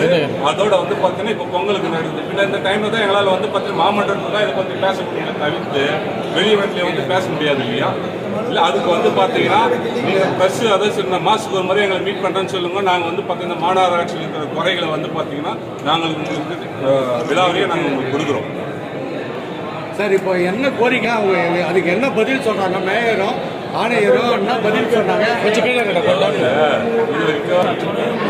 நடந்தது அதோட வந்து பார்த்தீங்கன்னா இப்போ பொங்கலுக்கு நடக்குது. பின்ன இந்த டைம்ல தான் எங்களால் வந்து பார்த்தீங்கன்னா மாமன்றத்தில் தான் இதை பற்றி பேச முடியும் தவிர்த்து வெளிவட்டில் வந்து பேச முடியாது இல்லையா? இல்லை அதுக்கு வந்து பார்த்தீங்கன்னா நீங்கள் ப்ளஸ் அதாவது சரி நான் மாதத்துக்கு ஒரு முறை எங்களை மீட் பண்ணுறேன்னு சொல்லுங்க. நாங்கள் வந்து பார்த்தீங்கன்னா மாநகராட்சியில் இருக்கிற குறைகளை வந்து பார்த்தீங்கன்னா நாங்கள் உங்களுக்கு விழாவிலேயே நாங்கள் உங்களுக்கு கொடுக்குறோம். சார் இப்போ என்ன கோரிக்கை? அவங்க அதுக்கு என்ன பதில் சொல்றாங்க? மேயரும் ஆணையரும் என்ன பதில் சொன்னாங்க. கொஞ்சம் கீழே இது வரைக்கும்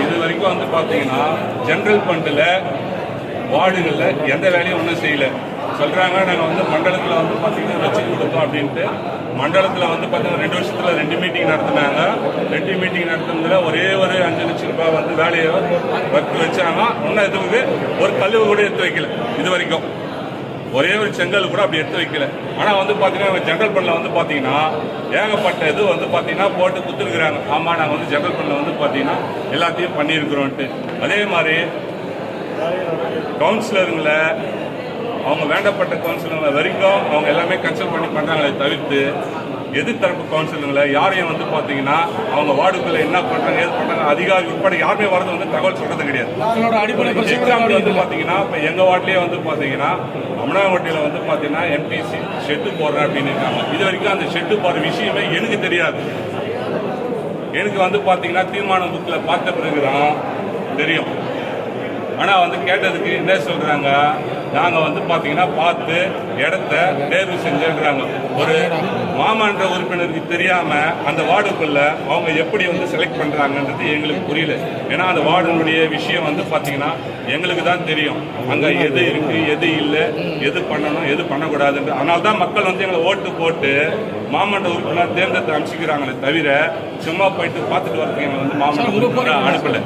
இது வரைக்கும் வந்து பார்த்தீங்கன்னா ஜென்ரல் ஃபண்டில் வார்டுகளில் எந்த வேலையும் ஒன்றும் செய்யல. சொல்கிறாங்க நாங்கள் வந்து மண்டலத்தில் வந்து பார்த்தீங்கன்னா வச்சு கொடுத்தோம் அப்படின்ட்டு மண்டலத்தில் வந்து பார்த்தீங்கன்னா ரெண்டு வருஷத்தில் ரெண்டு மீட்டிங் நடத்தினாங்க. ரெண்டு மீட்டிங் நடத்துனதுல ஒரே ஒரு அஞ்சு லட்சம் ரூபாய் வந்து வேலையை ஒர்க் வச்சாங்க. இன்னும் எதுவுக்கு ஒரு கழுவு கூட எடுத்து வைக்கல இது வரைக்கும். ஒரே ஒரு செங்கல் கூட அப்படி எடுத்து வைக்கல. ஆனால் வந்து பார்த்தீங்கன்னா ஜென்ரல் ஃபண்டில் வந்து பார்த்தீங்கன்னா ஏகப்பட்ட இது வந்து பார்த்தீங்கன்னா போட்டு கொடுத்துருக்குறாங்க ஆமாம் நாங்கள் வந்து ஜென்ரல் ஃபண்டில் வந்து பார்த்தீங்கன்னா எல்லாத்தையும் பண்ணியிருக்கிறோன்ட்டு. அதே மாதிரி கவுன்சிலருங்களை அவங்க வேண்டப்பட்ட கவுன்சிலருங்களை வரைக்கும் அவங்க எல்லாமே கன்சல்ட் பண்ணி பண்ணுறாங்களே தவிர்த்து எதிர்த்தரப்பு கவுன்சிலருங்களை யாரையும் வந்து பார்த்தீங்கன்னா அவங்க வார்டுக்குள்ள என்ன பண்ணுறாங்க ஏது பண்ணுறாங்க அதிகாரி உட்பட யாருமே வரது வந்து தகவல் சொல்கிறது கிடையாது. அடிப்படை எக்ஸாம்பிள் வந்து பார்த்தீங்கன்னா இப்போ எங்கள் வார்ட்லேயே வந்து பார்த்தீங்கன்னா அமனாவட்டியில் வந்து பார்த்தீங்கன்னா எம்பிசி ஷெட்டு போடுறேன் அப்படின்னு இருக்காங்க. இது வரைக்கும் அந்த ஷெட்டு போடுற விஷயமே எனக்கு தெரியாது. எனக்கு வந்து பார்த்தீங்கன்னா தீர்மானம் புக்கில் பார்த்த பிறகு தான் தெரியும். ஆனால் வந்து கேட்டதுக்கு என்ன சொல்கிறாங்க நாங்கள் வந்து பார்த்தீங்கன்னா பார்த்து இடத்த தேர்வு செஞ்சுருக்கிறாங்க. ஒரு மாமன்ற உறுப்பினருக்கு தெரியாமல் அந்த வார்டுக்குள்ள அவங்க எப்படி வந்து செலக்ட் பண்ணுறாங்கன்றது எங்களுக்கு புரியல. ஏன்னா அந்த வார்டனுடைய விஷயம் வந்து பார்த்தீங்கன்னா எங்களுக்கு தான் தெரியும். அங்கே எது இருக்குது எது இல்லை எது பண்ணணும் எது பண்ணக்கூடாதுன்ட்டு அதனால தான் மக்கள் வந்து எங்களை ஓட்டு போட்டு மாமன்ற உறுப்பினர் தேர்ந்தெடுத்து அனுப்பிச்சிக்கிறாங்களே தவிர சும்மா போயிட்டு பார்த்துட்டு வரதுக்கு எங்களை வந்து மாமன்ற உறுப்பினர் அனுப்பலை.